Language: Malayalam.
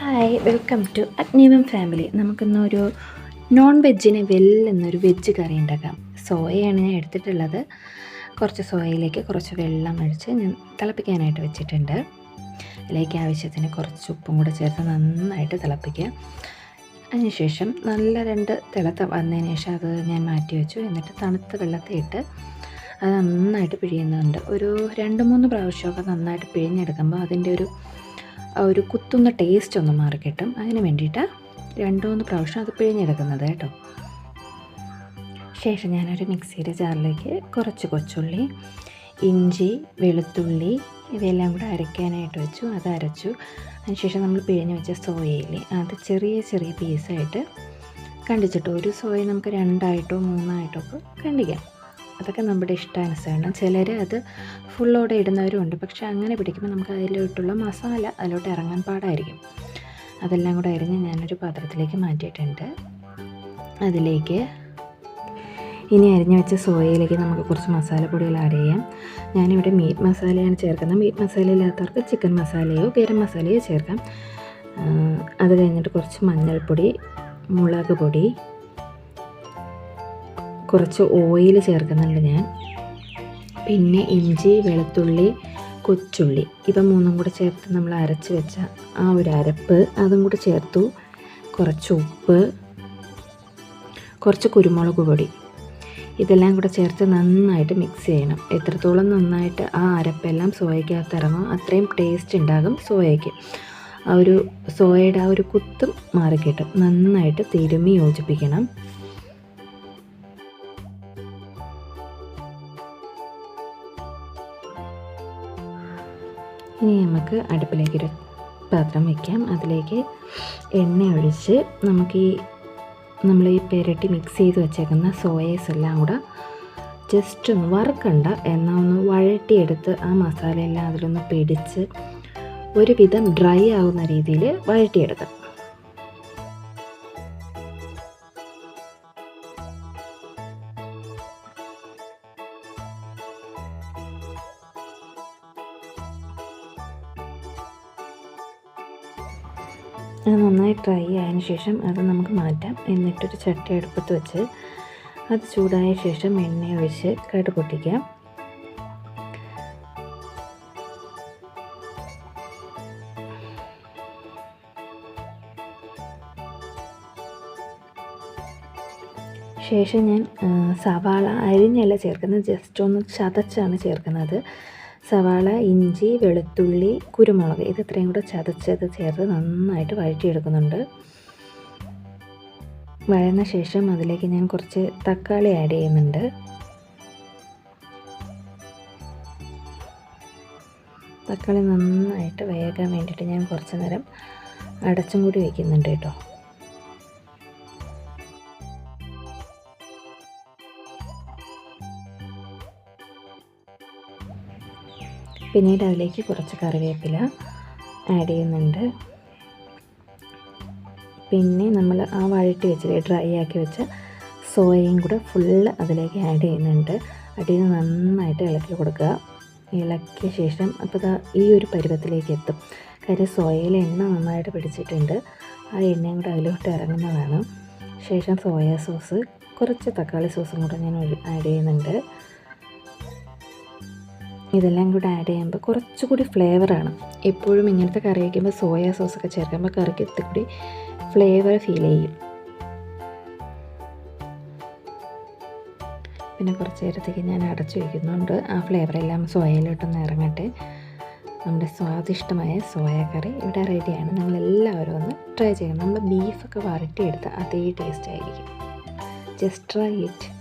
Hi welcome to Agnivam family നമുക്കിന്നൊരു നോൺ വെജിന് വെല്ലെന്നൊരു വെജ് കറി ഉണ്ടാക്കാം സോയയാണ് ഞാൻ എടുത്തിട്ടുള്ളത്. കുറച്ച് സോയയിലേക്ക് കുറച്ച് വെള്ളം ഒഴിച്ച് ഞാൻ തിളപ്പിക്കാനായിട്ട് വെച്ചിട്ടുണ്ട്. അതിലേക്ക് ആവശ്യത്തിന് കുറച്ച് ഉപ്പും കൂടെ ചേർത്ത് നന്നായിട്ട് തിളപ്പിക്കുക. അതിനുശേഷം നല്ല രണ്ട് തിളത്ത വന്നതിന് ശേഷം അത് ഞാൻ മാറ്റി വെച്ചു. എന്നിട്ട് തണുത്ത വെള്ളത്തിൽ ഇട്ട് അത് നന്നായിട്ട് പിഴിയുന്നുണ്ട്. ഒരു രണ്ട് മൂന്ന് പ്രാവശ്യമൊക്കെ നന്നായിട്ട് പിഴിഞ്ഞെടുക്കുമ്പോൾ അതിന്റെ ഒരു ഒരു കുത്തുന്ന ടേസ്റ്റ് ഒന്ന് മാറി കിട്ടും. അതിന് വേണ്ടിയിട്ട് രണ്ടോ മൂന്ന് പ്രാവശ്യം അത് പിഴിഞ്ഞെടുക്കുന്നത് കേട്ടോ. ശേഷം ഞാനൊരു മിക്സിയുടെ ജാറിലേക്ക് കുറച്ച് കൊച്ചുള്ളി ഇഞ്ചി വെളുത്തുള്ളി ഇവയെല്ലാം കൂടെ അരയ്ക്കാനായിട്ട് വെച്ചു. അത് അരച്ചു. അതിനുശേഷം നമ്മൾ പിഴിഞ്ഞ് വെച്ച സോയയിൽ അത് ചെറിയ ചെറിയ പീസായിട്ട് കണ്ടിച്ചിട്ടു? ഒരു സോയ നമുക്ക് രണ്ടായിട്ടോ മൂന്നായിട്ടോ ഒക്കെ കണ്ടിക്കാം. അതൊക്കെ നമ്മുടെ ഇഷ്ടാനുസരണം. ചിലർ അത് ഫുള്ളോടെ ഇടുന്നവരും ഉണ്ട് പക്ഷെ അങ്ങനെ പിടിക്കുമ്പോൾ നമുക്ക് അതിലോട്ടുള്ള മസാല അതിലോട്ട് ഇറങ്ങാൻ പാടായിരിക്കും. അതെല്ലാം കൂടെ അരിഞ്ഞ് ഞാനൊരു പാത്രത്തിലേക്ക് മാറ്റിയിട്ടുണ്ട്. അതിലേക്ക് ഇനി അരിഞ്ഞ് വെച്ച സോയയിലേക്ക് നമുക്ക് കുറച്ച് മസാലപ്പൊടികൾ ആഡ് ചെയ്യാം. ഞാനിവിടെ മീറ്റ് മസാലയാണ് ചേർക്കുന്നത്. മീറ്റ് മസാല ഇല്ലാത്തവർക്ക് ചിക്കൻ മസാലയോ ഗരം മസാലയോ ചേർക്കാം. അത് കഴിഞ്ഞിട്ട് കുറച്ച് മഞ്ഞൾപ്പൊടി മുളക് പൊടി കുറച്ച് ഓയിൽ ചേർക്കുന്നുണ്ട് ഞാൻ. പിന്നെ ഇഞ്ചി വെളുത്തുള്ളി കൊച്ചുള്ളി. ഇവ മൂന്നും കൂടെ ചേർത്ത് നമ്മൾ അരച്ച് വെച്ച ആ ഒരു അരപ്പ് അതും കൂടെ ചേർത്തു. കുറച്ച് ഉപ്പ് കുറച്ച് കുരുമുളക് പൊടി. ഇതെല്ലാം കൂടെ ചേർത്ത് നന്നായിട്ട് മിക്സ് ചെയ്യണം. എത്രത്തോളം നന്നായിട്ട് ആ അരപ്പെല്ലാം സോയക്കകത്ത് ഇറങ്ങും അത്രയും ടേസ്റ്റ് ഉണ്ടാകും സോയയ്ക്ക്. ആ ഒരു സോയയുടെ ആ ഒരു കുത്തും മാറിക്കിട്ടും. നന്നായിട്ട് തിരുമി യോജിപ്പിക്കണം. ഇനി നമുക്ക് അടുപ്പിലേക്കൊരു പാത്രം വയ്ക്കാം അതിലേക്ക് എണ്ണ ഒഴിച്ച് നമുക്ക് ഈ നമ്മൾ ഈ പെരട്ടി മിക്സ് ചെയ്ത് വെച്ചേക്കുന്ന സോയസ് എല്ലാം കൂടെ ജസ്റ്റ് ഒന്ന് വറുക്കണ്ട. എണ്ണ ഒന്ന് വഴട്ടിയെടുത്ത് ആ മസാലയെല്ലാം അതിലൊന്ന് പിടിച്ച് ഒരുവിധം ഡ്രൈ ആവുന്ന രീതിയിൽ വഴട്ടിയെടുക്കാം അത് നന്നായി ഡ്രൈ ആയതിനു ശേഷം അത് നമുക്ക് മാറ്റാം. എന്നിട്ടൊരു ചട്ടി അടുപ്പത്ത് വെച്ച് അത് ചൂടായ ശേഷം എണ്ണ ഒഴിച്ച് കടുക് പൊട്ടിക്കാം. ശേഷം ഞാൻ സവാള അരിഞ്ഞല്ല ചേർക്കുന്നത് ജസ്റ്റ് ഒന്ന് ചതച്ചാണ് ചേർക്കുന്നത്. സവാള ഇഞ്ചി വെളുത്തുള്ളി കുരുമുളക് ഇത് ഇത്രയും കൂടെ ചതച്ചത് ചേർത്ത് നന്നായിട്ട് വഴറ്റിയെടുക്കുന്നുണ്ട്. വഴന്ന ശേഷം അതിലേക്ക് ഞാൻ കുറച്ച് തക്കാളി ആഡ് ചെയ്യുന്നുണ്ട്. തക്കാളി നന്നായിട്ട് വേകാൻ വേണ്ടിയിട്ട് ഞാൻ കുറച്ച് നേരം അടച്ചും കൂടി വയ്ക്കുന്നുണ്ട് കേട്ടോ. പിന്നീട് അതിലേക്ക് കുറച്ച് കറിവേപ്പില ആഡ് ചെയ്യുന്നുണ്ട്. പിന്നെ നമ്മൾ ആ വഴറ്റി വെച്ച് ഡ്രൈ ആക്കി വെച്ച സോയയും കൂടെ ഫുള്ള് അതിലേക്ക് ആഡ് ചെയ്യുന്നുണ്ട്. അടിയിൽ നന്നായിട്ട് ഇളക്കി കൊടുക്കുക. ഇളക്കിയ ശേഷം അപ്പോൾ ഈ ഒരു പരുവത്തിലേക്ക് എത്തും. കാര്യം സോയയിൽ എണ്ണ നന്നായിട്ട് പിടിച്ചിട്ടുണ്ട്. ആ എണ്ണയും കൂടെ അതിലോട്ട് ഇറങ്ങുന്നതാണ്. ശേഷം സോയ സോസ് കുറച്ച് തക്കാളി സോസും കൂടെ ഞാൻ ആഡ് ചെയ്യുന്നുണ്ട്. ഇതെല്ലാം കൂടെ ആഡ് ചെയ്യുമ്പോൾ കുറച്ചുകൂടി ഫ്ലേവറാണ് എപ്പോഴും ഇങ്ങനത്തെ കറി വയ്ക്കുമ്പോൾ സോയ സോസൊക്കെ ചേർക്കുമ്പോൾ കറിക്ക് ഇത്തിരി ഫ്ലേവർ ഫീൽ ചെയ്യും. പിന്നെ കുറച്ച് നേരത്തേക്ക് ഞാൻ അടച്ചു വയ്ക്കുന്നുണ്ട് ആ ഫ്ലേവറെല്ലാം സോയയിലോട്ടൊന്ന് ഇറങ്ങട്ടെ. നമ്മുടെ സ്വാദിഷ്ടമായ സോയ കറി ഇവിടെ റെഡിയാണ് നിങ്ങളെല്ലാവരും ഒന്ന് ട്രൈ ചെയ്യണം. നമ്മൾ ബീഫൊക്കെ വരട്ടിയെടുത്ത അതേ ടേസ്റ്റ് ആയിരിക്കും. Just try it